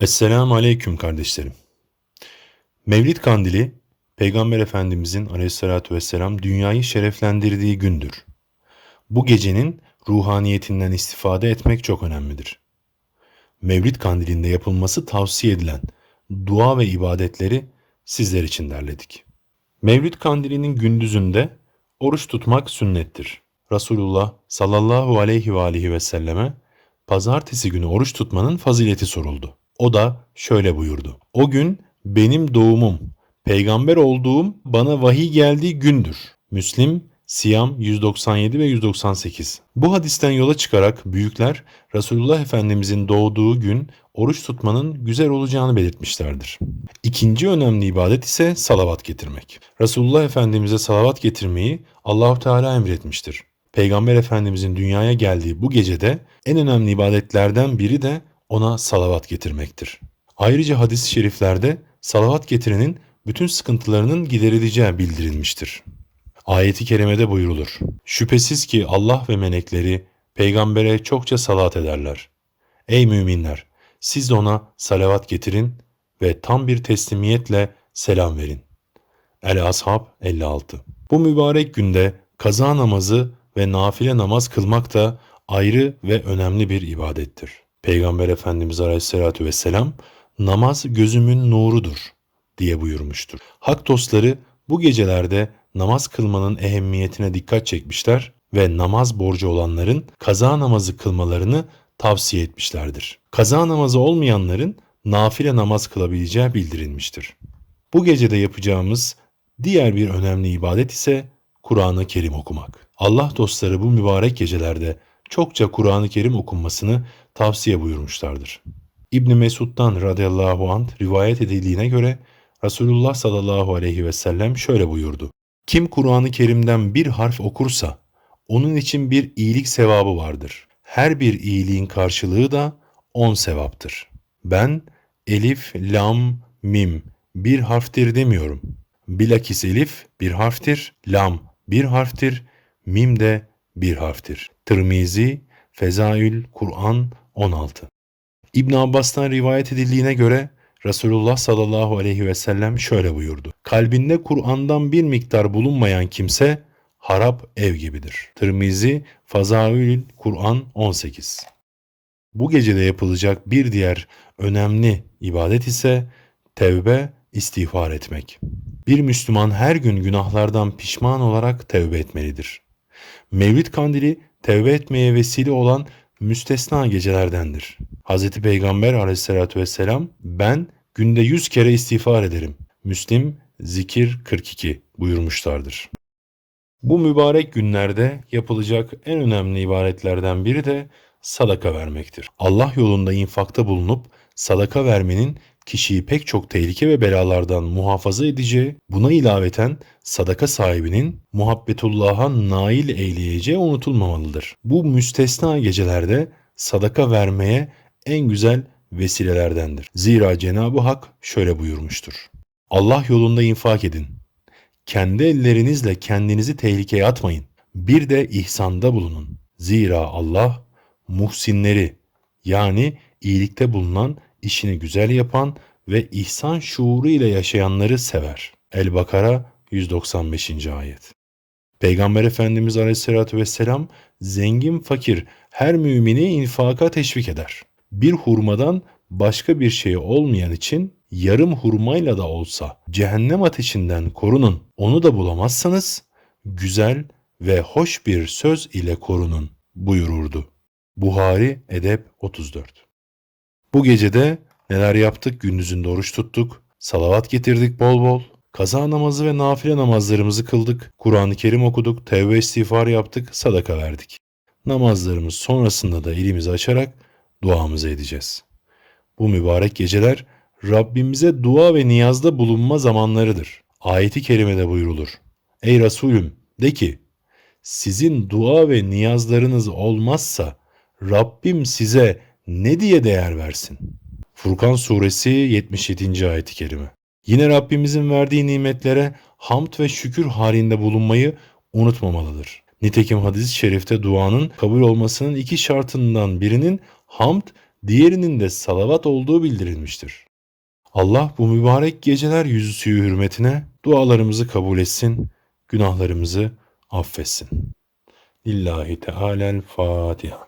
Esselamu Aleyküm kardeşlerim. Mevlid Kandili, Peygamber Efendimizin aleyhissalatü vesselam dünyayı şereflendirdiği gündür. Bu gecenin ruhaniyetinden istifade etmek çok önemlidir. Mevlid Kandili'nde yapılması tavsiye edilen dua ve ibadetleri sizler için derledik. Mevlid Kandili'nin gündüzünde oruç tutmak sünnettir. Resulullah sallallahu aleyhi ve aleyhi ve selleme pazartesi günü oruç tutmanın fazileti soruldu. O da şöyle buyurdu. O gün benim doğumum, peygamber olduğum bana vahiy geldiği gündür. Müslim, Siyam 197 ve 198. Bu hadisten yola çıkarak büyükler Resulullah Efendimizin doğduğu gün oruç tutmanın güzel olacağını belirtmişlerdir. İkinci önemli ibadet ise salavat getirmek. Resulullah Efendimiz'e salavat getirmeyi Allahu Teala emretmiştir. Peygamber Efendimizin dünyaya geldiği bu gecede en önemli ibadetlerden biri de ona salavat getirmektir. Ayrıca hadis-i şeriflerde salavat getirenin bütün sıkıntılarının giderileceği bildirilmiştir. Ayeti kerimede buyurulur. Şüphesiz ki Allah ve melekleri peygambere çokça salat ederler. Ey müminler! Siz de ona salavat getirin ve tam bir teslimiyetle selam verin. El-Ashab 56 Bu mübarek günde kaza namazı ve nafile namaz kılmak da ayrı ve önemli bir ibadettir. Peygamber Efendimiz Aleyhisselatü Vesselam namaz gözümün nurudur diye buyurmuştur. Hak dostları bu gecelerde namaz kılmanın ehemmiyetine dikkat çekmişler ve namaz borcu olanların kaza namazı kılmalarını tavsiye etmişlerdir. Kaza namazı olmayanların nafile namaz kılabileceği bildirilmiştir. Bu gecede yapacağımız diğer bir önemli ibadet ise Kur'an-ı Kerim okumak. Allah dostları bu mübarek gecelerde çokça Kur'an-ı Kerim okunmasını tavsiye buyurmuşlardır. İbn Mesud'dan radıyallahu anh rivayet edildiğine göre Resulullah sallallahu aleyhi ve sellem şöyle buyurdu. Kim Kur'an-ı Kerim'den bir harf okursa onun için bir iyilik sevabı vardır. Her bir iyiliğin karşılığı da on sevaptır. Ben elif, lam, mim bir harftir demiyorum. Bilakis elif bir harftir, lam bir harftir, mim de bir harftir. Tirmizi, Fezaül Kur'an 16 İbn Abbas'tan rivayet edildiğine göre Resulullah sallallahu aleyhi ve sellem şöyle buyurdu. Kalbinde Kur'an'dan bir miktar bulunmayan kimse harap ev gibidir. Tirmizi Fazaül Kur'an 18 Bu gecede yapılacak bir diğer önemli ibadet ise tevbe, istiğfar etmek. Bir Müslüman her gün günahlardan pişman olarak tevbe etmelidir. Mevlid kandili tevbe etmeye vesile olan müstesna gecelerdendir. Hz. Peygamber aleyhissalatü vesselam ben günde yüz kere istiğfar ederim. Müslim Zikir 42 buyurmuşlardır. Bu mübarek günlerde yapılacak en önemli ibadetlerden biri de sadaka vermektir. Allah yolunda infakta bulunup sadaka vermenin kişiyi pek çok tehlike ve belalardan muhafaza edeceği, buna ilaveten sadaka sahibinin muhabbetullah'a nail eyleyeceği unutulmamalıdır. Bu müstesna gecelerde sadaka vermeye en güzel vesilelerdendir. Zira Cenab-ı Hak şöyle buyurmuştur. Allah yolunda infak edin. Kendi ellerinizle kendinizi tehlikeye atmayın. Bir de ihsanda bulunun. Zira Allah muhsinleri yani iyilikte bulunan, işini güzel yapan ve ihsan şuuru ile yaşayanları sever. El-Bakara 195. ayet. Peygamber Efendimiz Aleyhisselatü Vesselam zengin fakir her mümini infaka teşvik eder. Bir hurmadan başka bir şey olmayan için yarım hurmayla da olsa cehennem ateşinden korunun. Onu da bulamazsanız güzel ve hoş bir söz ile korunun buyururdu. Buhari Edep 34 Bu gecede neler yaptık? Gündüzünde oruç tuttuk, salavat getirdik bol bol, kaza namazı ve nafile namazlarımızı kıldık, Kur'an-ı Kerim okuduk, tevbe istiğfar yaptık, sadaka verdik. Namazlarımız sonrasında da elimizi açarak duamızı edeceğiz. Bu mübarek geceler Rabbimize dua ve niyazda bulunma zamanlarıdır. Ayeti kerimede buyurulur. Ey Resulüm de ki sizin dua ve niyazlarınız olmazsa Rabbim size ne diye değer versin? Furkan suresi 77. ayeti kerime. Yine Rabbimizin verdiği nimetlere hamd ve şükür halinde bulunmayı unutmamalıdır. Nitekim hadis-i şerifte duanın kabul olmasının iki şartından birinin hamd diğerinin de salavat olduğu bildirilmiştir. Allah bu mübarek geceler yüzü suyu hürmetine dualarımızı kabul etsin, günahlarımızı affetsin. Lillahi Teala'l Fatiha.